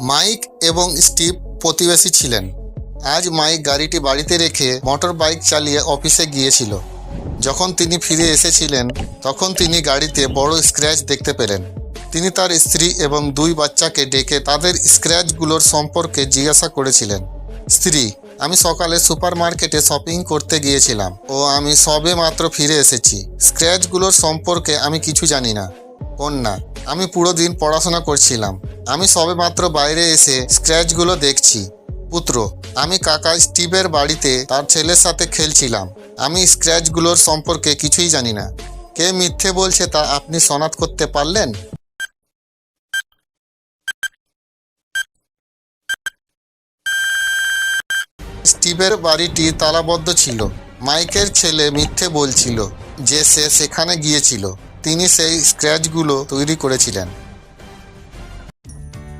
Mic এবং Steve প্রতিবেশী ছিলেন। আজ মাইক গাড়িটি বাড়িতে রেখে মোটর বাইক চালিয়ে অফিসে গিয়েছিল। যখন তিনি ফিরে এসেছিলেন, তখন তিনি গাড়িতে বড় স্ক্র্যাচ দেখতে পেলেন। তিনি তার স্ত্রী এবং দুই বাচ্চাকে ডেকে তাদের স্ক্র্যাচগুলোর সম্পর্কে জিজ্ঞাসা করেছিলেন। স্ত্রী, আমি সকালে সুপার মার্কেটে শপিং করতে গিয়েছিলাম ও আমি সবে মাত্র ফিরে এসেছি। স্ক্র্যাচগুলোর সম্পর্কে আমি কিছু জানি না। কন্যা, আমি পুরো দিন পড়াশোনা করছিলাম। আমি সবে মাত্র বাইরে এসে স্ক্র্যাচগুলো দেখছি। পুত্র, আমি কাকা স্টিভের বাড়িতে তার ছেলের সাথে খেলছিলাম। আমি স্ক্র্যাচগুলোর সম্পর্কে কিছুই জানি না। কে মিথ্যে বলছে তা আপনি শনাক্ত করতে পারলেন? স্টিভের বাড়িটি তালাবদ্ধ ছিল। মাইকের ছেলে মিথ্যে বলছিল যে সে সেখানে গিয়েছিল। তিনি সেই স্ক্র্যাচগুলো তৈরি করেছিলেন।